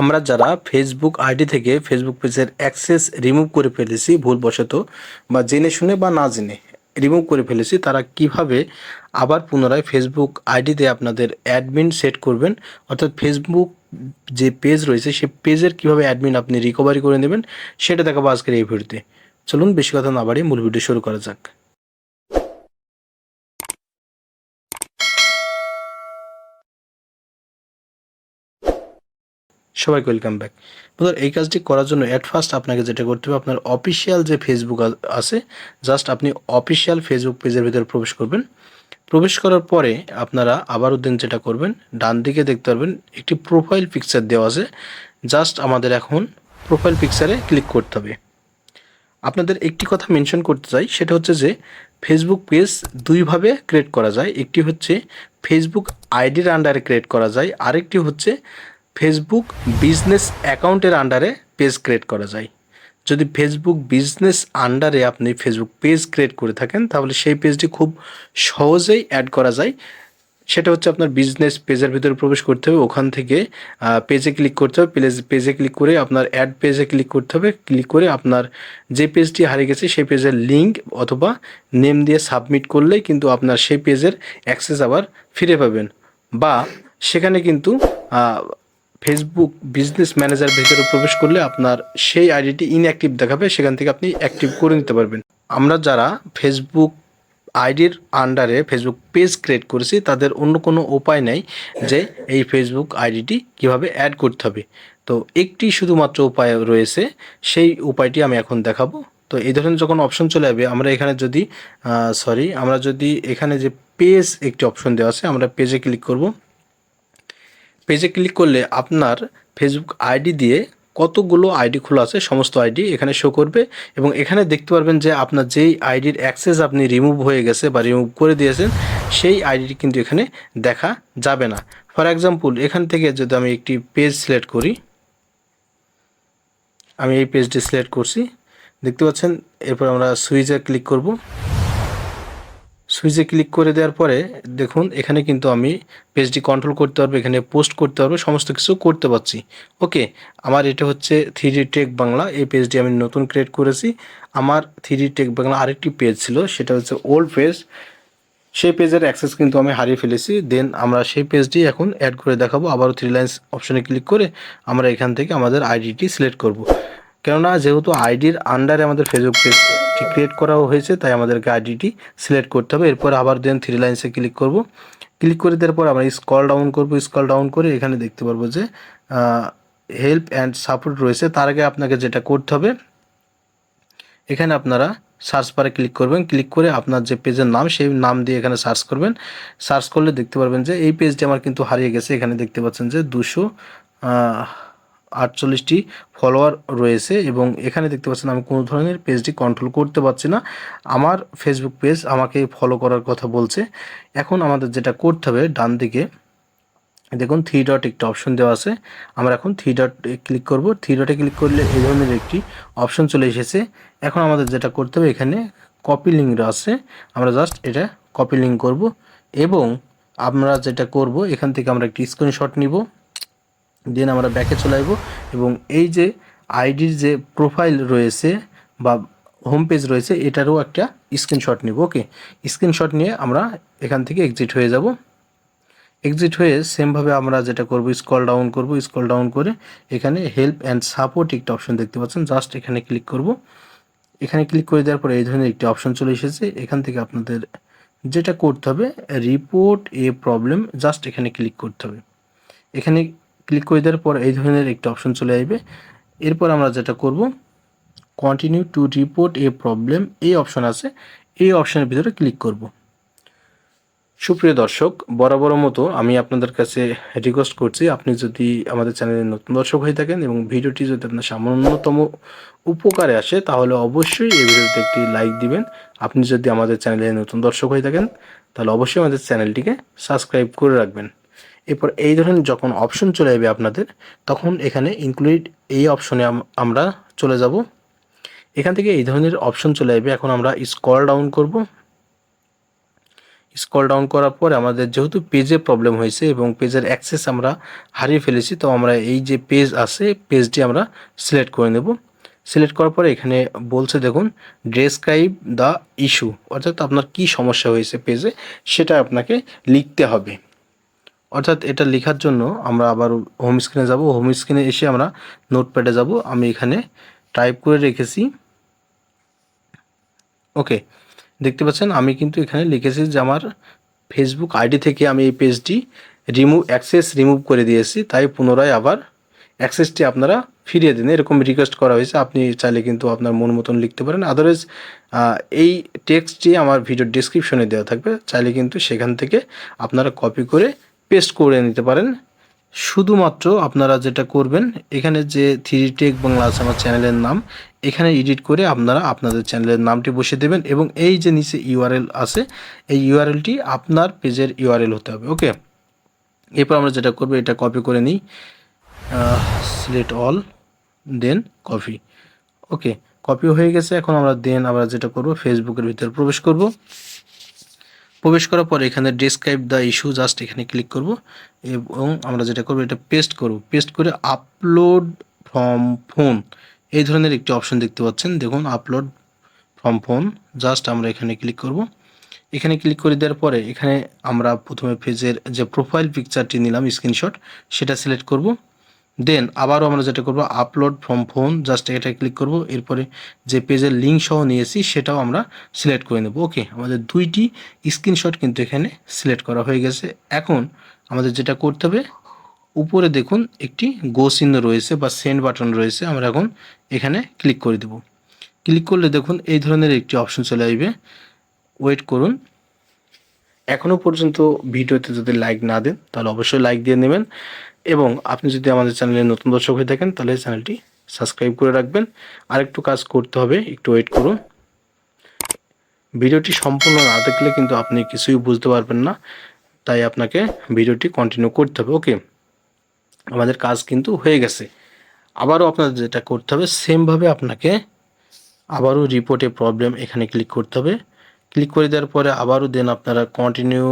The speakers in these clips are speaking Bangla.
আমরা যারা ফেসবুক আইডি থেকে ফেসবুক পেজের অ্যাক্সেস রিমুভ করে ফেলেছি, ভুলবশত বা জেনে শুনে বা না জেনে রিমুভ করে ফেলেছি, তারা কীভাবে আবার পুনরায় ফেসবুক আইডিতে আপনাদের অ্যাডমিন সেট করবেন? অর্থাৎ ফেসবুক যে পেজ রয়েছে, সে পেজের কীভাবে অ্যাডমিন আপনি রিকভারি করে নেবেন, সেটা দেখাবো আজকের এই ভিডিওতে। চলুন, বেশি কথা না বাড়িয়ে মূল ভিডিও শুরু করা যাক। সবাইকে ওয়েলকাম ব্যাক বন্ধুরা, এই কাজটি করার জন্য অ্যাট ফার্স্ট আপনাকে যেটা করতে হবে, আপনার অফিসিয়াল যে ফেসবুক আছে জাস্ট আপনি অফিসিয়াল ফেসবুক পেজের ভিতরে প্রবেশ করবেন। প্রবেশ করার পরে আপনারা আবারও দিন যেটা করবেন, ডান দিকে দেখতে পারবেন, একটি প্রোফাইল পিকচার দেওয়া আছে। জাস্ট আমাদের এখন প্রোফাইল পিকচারে ক্লিক করতে হবে। আপনাদের একটি কথা মেনশন করতে চাই, সেটা হচ্ছে যে ফেসবুক পেজ দুইভাবে ক্রিয়েট করা যায়। একটি হচ্ছে ফেসবুক আইডির আন্ডারে ক্রিয়েট করা যায়, আরেকটি হচ্ছে ফেসবুক বিজনেস অ্যাকাউন্টের আন্ডারে পেজ ক্রিয়েট করা যায়। যদি ফেসবুক বিজনেস আন্ডারে আপনি ফেসবুক পেজ ক্রিয়েট করে থাকেন, তাহলে সেই পেজটি খুব সহজেই অ্যাড করা যায়। সেটা হচ্ছে আপনার বিজনেস পেজের ভিতরে প্রবেশ করতে হবে, ওখান থেকে পেজে ক্লিক করতে হবে পেজ পেজে ক্লিক করে আপনার অ্যাড পেজে ক্লিক করতে হবে ক্লিক করে আপনার যে পেজটি হারিয়ে গেছে, সেই পেজের লিঙ্ক অথবা নেম দিয়ে সাবমিট করলেই কিন্তু আপনার সেই পেজের অ্যাক্সেস আবার ফিরে পাবেন। বা সেখানে কিন্তু ফেসবুক বিজনেস ম্যানেজার ভিতরে প্রবেশ করলে আপনার সেই আইডিটি ইনঅ্যাক্টিভ দেখাবে, সেখান থেকে আপনি অ্যাক্টিভ করে নিতে পারবেন। আমরা যারা ফেসবুক আইডির আন্ডারে ফেসবুক পেজ ক্রিয়েট করেছি, তাদের অন্য কোনো উপায় নেই যে এই ফেসবুক আইডিটি কীভাবে অ্যাড করতে হবে। তো একটি শুধুমাত্র উপায় রয়েছে, সেই উপায়টি আমি এখন দেখাবো। তো এই ধরনের যখন অপশন চলে যাবে আমরা এখানে যদি সরি আমরা যদি এখানে যে পেজ একটি অপশন দেওয়া আছে, আমরা পেজে ক্লিক করব। পেজে ক্লিক করলে আপনার ফেসবুক আইডি দিয়ে কতগুলো আইডি খোলা আছে, সমস্ত আইডি এখানে শো করবে এবং এখানে দেখতে পারবেন যে আপনার যেই আইডির অ্যাক্সেস আপনি রিমুভ হয়ে গেছে বা রিমুভ করে দিয়েছেন, সেই আইডিটি কিন্তু এখানে দেখা যাবে না। ফর এক্সাম্পল এখান থেকে যদি আমি একটি পেজ সিলেক্ট করি, আমি এই পেজটি সিলেক্ট করছি, দেখতে পাচ্ছেন, এরপর আমরা সুইচে ক্লিক করব। সুইচে ক্লিক করে দেওয়ার পরে দেখুন, এখানে কিন্তু আমি পেজটি কন্ট্রোল করতে পারব, এখানে পোস্ট করতে পারব, সমস্ত কিছু করতে পারছি। ওকে, আমার এটা হচ্ছে থ্রি টেক বাংলা এই পেজটি আমি নতুন ক্রিয়েট করেছি। আমার থ্রি টেক বাংলা আরেকটি পেজ ছিল, সেটা হচ্ছে ওল্ড পেজ সেই পেজের অ্যাক্সেস কিন্তু আমি হারিয়ে ফেলেছি। দেন আমরা সেই পেজটি এখন অ্যাড করে দেখাবো। আবারও থ্রি লাইন্স অপশনে ক্লিক করে আমরা এখান থেকে আমাদের আইডিটি সিলেক্ট করব। কেননা, যেহেতু আইডির আন্ডারে আমাদের ফেসবুক পেজটি ক্রিয়েট করা হয়েছে, তাই আমাদেরকে আইডিটি সিলেক্ট করতে হবে। এরপর আবার দেন থ্রি লাইন্সে ক্লিক করব। ক্লিক করে দেওয়ার পর আমরা স্কল ডাউন করব। স্কল ডাউন করে এখানে দেখতে পারব যে হেল্প অ্যান্ড সাপোর্ট রয়েছে। তার আগে আপনাকে যেটা করতে হবে, এখানে আপনারা সার্চ বারে ক্লিক করবেন। ক্লিক করে আপনার যে পেজের নাম, সেই নাম দিয়ে এখানে সার্চ করবেন। সার্চ করলে দেখতে পারবেন যে, এই পেজটি আমার কিন্তু হারিয়ে গেছে। এখানে দেখতে পাচ্ছেন যে দুশো আটচল্লিশটি ফলোয়ার রয়েছে এবং এখানে দেখতে পাচ্ছেন আমি কোনো ধরনের পেজটি কন্ট্রোল করতে পারছি না। আমার ফেসবুক পেজ আমাকে ফলো করার কথা বলছে। এখন আমাদের যেটা করতে হবে ডান দিকে, দেখুন থ্রি ডট একটা অপশন দেওয়া আছে। আমরা এখন থ্রি ডট ক্লিক করব। থ্রি ডটে ক্লিক করলে এই ধরনের একটি অপশন চলে এসেছে। এখন আমাদের যেটা করতে হবে, এখানে কপি লিঙ্ক আছে। আমরা জাস্ট এটা কপি লিঙ্ক করব এবং আমরা যেটা করব, এখান থেকে আমরা একটি স্ক্রিনশট নিব। দেন আমরা ব্যাকে চলে আসব। এবং এই যে আইডির যে প্রোফাইল রয়েছে বা হোম পেজ রয়েছে, এটারও একটা স্ক্রিনশট নিব ওকে স্ক্রিনশট নিয়ে আমরা এখান থেকে এক্সিট হয়ে যাব। এক্সিট হয়ে সেমভাবে আমরা যেটা করব স্কল ডাউন করব স্কল ডাউন করে এখানে হেল্প অ্যান্ড সাপোর্ট একটা অপশন দেখতে পাচ্ছেন। জাস্ট এখানে ক্লিক করব। এখানে ক্লিক করে দেওয়ার পরে এই ধরনের একটি অপশন চলে এসেছে। এখান থেকে আপনাদের যেটা করতে হবে রিপোর্ট এ প্রবলেম জাস্ট এখানে ক্লিক করতে হবে। এখানে ক্লিক করে দেওয়ার পর এই ধরনের একটি অপশন চলে আসবে। এরপর আমরা যেটা করব continue to report a problem এই অপশন আছে। এই অপশনের ভিতরে ক্লিক করব। সুপ্রিয় দর্শক বরাবর মতো আমি আপনাদের কাছে রিকোয়েস্ট করছি, আপনি যদি আমাদের চ্যানেলের নতুন দর্শক হয়ে থাকেন এবং ভিডিওটি যদি আপনার সামান্যতম উপকারে আসে, তাহলে অবশ্যই এই ভিডিওতে একটি লাইক দিবেন। আপনি যদি আমাদের চ্যানেলে নতুন দর্শক হয়ে থাকেন, তাহলে অবশ্যই আমাদের চ্যানেলটিকে সাবস্ক্রাইব করে রাখবেন। এরপর এই ধরনের যখন অপশন চলে যাবে আপনাদের, তখন এখানে ইনক্লুড এই অপশনে আমরা চলে যাব। এখান থেকে এই ধরনের অপশন চলে যাবে এখন আমরা স্কল ডাউন করব। স্কল ডাউন করার পরে আমাদের যেহেতু পেজে প্রবলেম হয়েছে এবং পেজের অ্যাক্সেস আমরা হারিয়ে ফেলেছি, তো আমরা এই যে পেজ আছে পেজটি আমরা সিলেক্ট করে নেব। সিলেক্ট করার পরে এখানে বলছে দেখুন ডেসক্রাইব দ্য ইস্যু অর্থাৎ আপনার কি সমস্যা হয়েছে পেজে সেটা আপনাকে লিখতে হবে। অর্থাৎ এটা লেখার জন্য আমরা আবার হোম স্ক্রিনে যাব। হোম স্ক্রিনে এসে আমরা নোটপ্যাডে যাব। আমি এখানে টাইপ করে রেখেছি। ওকে দেখতে পাচ্ছেন, আমি কিন্তু এখানে লিখেছি যে আমার ফেসবুক আইডি থেকে আমি এই পেজটি রিমুভ অ্যাক্সেস রিমুভ করে দিয়েছি। তাই পুনরায় আবার অ্যাক্সেসটি আপনারা ফিরিয়ে দিন। এরকম রিকোয়েস্ট করা হয়েছে। আপনি চাইলে কিন্তু আপনার মন মতন লিখতে পারেন। আদারওয়াইজ এই টেক্সটটি আমার ভিডিও ডিসক্রিপশনে দেওয়া থাকবে। চাইলে কিন্তু সেখান থেকে আপনারা কপি করে পেস্ট করে নিতে পারেন। শুধুমাত্র আপনারা যেটা করবেন, এখানে যে থ্রি টেক বাংলা আছে আমার চ্যানেলের নাম, এখানে এডিট করে আপনারা আপনাদের চ্যানেলের নামটি বসিয়ে দেবেন এবং এই যে নিচে ইউআরএল আছে, এই ইউআরএলটি আপনার পেজের ইউআরএল হতে হবে ওকে এরপর আমরা যেটা করব, এটা কপি করে নিই। Select all then copy okay copy হয়ে গেছে, এখন আমরা দেন আমরা যেটা করব ফেসবুকের ভিতরে প্রবেশ করব। প্রবেশ করার পর এখানে ডেসক্রাইব দ্য ইস্যু জাস্ট এখানে ক্লিক করব এবং আমরা যেটা করব, এটা পেস্ট করব। পেস্ট করে আপলোড ফ্রম ফোন এই ধরনের একটি অপশন দেখতে পাচ্ছেন। দেখুন আপলোড ফ্রম ফোন জাস্ট আমরা এখানে ক্লিক করব। এখানে ক্লিক করে দেওয়ার পরে এখানে আমরা প্রথমে পেজের যে প্রোফাইল পিকচারটি নিলাম স্ক্রিনশট সেটা সিলেক্ট করব। দেন আবারও আমরা যেটা করব আপলোড ফ্রম ফোন জাস্ট এটা ক্লিক করব, এরপরে যে পেজের লিঙ্ক সহ নিয়েছি, সেটাও আমরা সিলেক্ট করে নেব। ওকে আমাদের দুইটি স্ক্রিনশট কিন্তু এখানে সিলেক্ট করা হয়ে গেছে। এখন আমাদের যেটা করতে হবে, উপরে দেখুন একটি গো চিহ্ন রয়েছে বা সেন্ড বাটন রয়েছে, আমরা এখন এখানে ক্লিক করে দেব। ক্লিক করলে দেখুন এই ধরনের একটি অপশন চলে আসবে। ওয়েট করুন। এখনও পর্যন্ত ভিডিওতে যদি লাইক না দেন, তাহলে অবশ্যই লাইক দিয়ে নেবেন। এবং আপনি যদি আমাদের চ্যানেলে নতুন দর্শক হয়ে থাকেন, তাহলে চ্যানেলটি সাবস্ক্রাইব করে রাখবেন। আরেকটু কাজ করতে হবে, একটু ওয়েট করুন। ভিডিওটি সম্পূর্ণ না দেখলে কিন্তু আপনি কিছুই বুঝতে পারবেন না। তাই আপনাকে ভিডিওটি কন্টিনিউ করতে হবে ওকে আমাদের কাজ কিন্তু হয়ে গেছে। আবারও আপনাদের যেটা করতে হবে সেমভাবে আপনাকে আবারও রিপোর্টে প্রবলেম এখানে ক্লিক করতে হবে। ক্লিক করে দেওয়ার পরে আবারও দেন আপনারা continue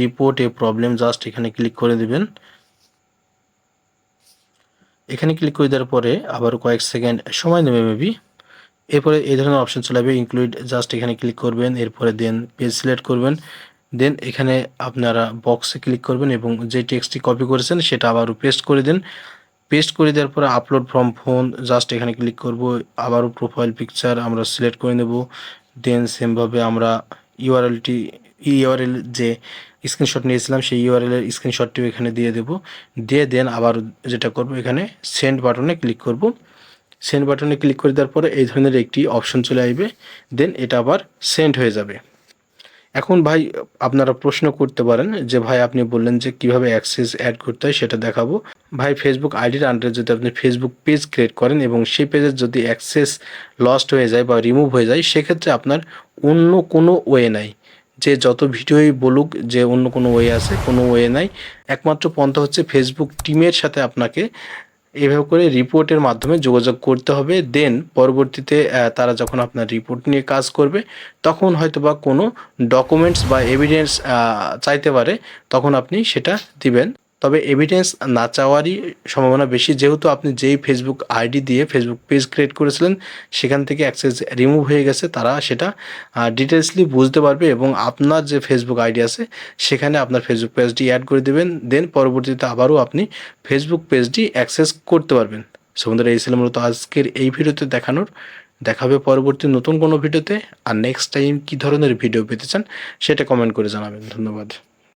report a problem just এখানে ক্লিক করে দেবেন। এখানে ক্লিক করে দেওয়ার পরে আবারও কয়েক সেকেন্ড সময় নেবে মেবি এরপরে এই ধরনের অপশন চলে যাবে ইনক্লুড জাস্ট এখানে ক্লিক করবেন, এরপরে দেন পেজ সিলেক্ট করবেন। দেন এখানে আপনারা বক্সে ক্লিক করবেন এবং যে টেক্সটটি কপি করেছেন সেটা আবারও পেস্ট করে দেন। পেস্ট করে দেওয়ার পরে আপলোড ফ্রম ফোন জাস্ট এখানে ক্লিক করব, আবারও প্রোফাইল পিকচার আমরা সিলেক্ট করে নেব। দেন সেমভাবে আমরা ইউআরএলটি ইউআরএল যে স্ক্রিনশট নিয়েছিলাম, সেই ইউআরএলের স্ক্রিনশটটিও এখানে দিয়ে দেব। দিয়ে দেন আবার যেটা করব, এখানে সেন্ড বাটনে ক্লিক করব। সেন্ড বাটনে ক্লিক করে দেওয়ার পরে এই ধরনের একটি অপশন চলে আসবে। দেন এটা আবার সেন্ড হয়ে যাবে। এখন ভাই আপনারা প্রশ্ন করতে পারেন যে ভাই আপনি বললেন যে কীভাবে অ্যাক্সেস অ্যাড করতে হয় সেটা দেখাবো। ভাই ফেসবুক আইডির আন্ডারে যদি আপনি ফেসবুক পেজ ক্রিয়েট করেন এবং সেই পেজের যদি অ্যাক্সেস লস্ট হয়ে যায় বা রিমুভ হয়ে যায়, সেক্ষেত্রে আপনার অন্য কোনো ওয়ে নাই। যে যত ভিডিওই বলুক যে অন্য কোনো ওয়ে আছে, কোনো ওয়ে নাই। একমাত্র পন্থা হচ্ছে ফেসবুক টিমের সাথে আপনাকে এভাবে করে রিপোর্টের মাধ্যমে যোগাযোগ করতে হবে। দেন পরবর্তীতে তারা যখন আপনার রিপোর্ট নিয়ে কাজ করবে, তখন হয়তো বা কোনো ডকুমেন্টস বা এভিডেন্স চাইতে পারে, তখন আপনি সেটা দিবেন। তবে এভিডেন্স না চাওয়ারই সম্ভাবনা বেশি। যেহেতু আপনি যেই ফেসবুক আইডি দিয়ে ফেসবুক পেজ ক্রিয়েট করেছিলেন, সেখান থেকে অ্যাক্সেস রিমুভ হয়ে গেছে, তারা সেটা ডিটেলসলি বুঝতে পারবে এবং আপনার যে ফেসবুক আইডি আছে, সেখানে আপনার ফেসবুক পেজটি অ্যাড করে দেবেন। দেন পরবর্তীতে আবারও আপনি ফেসবুক পেজটি অ্যাক্সেস করতে পারবেন। সো বন্ধুরা, এই ছিল মূলত আজকের এই ভিডিওতে দেখানোর। দেখাবে পরবর্তী নতুন কোনো ভিডিওতে। আর নেক্সট টাইম কী ধরনের ভিডিও পেতে চান, সেটা কমেন্ট করে জানাবেন। ধন্যবাদ।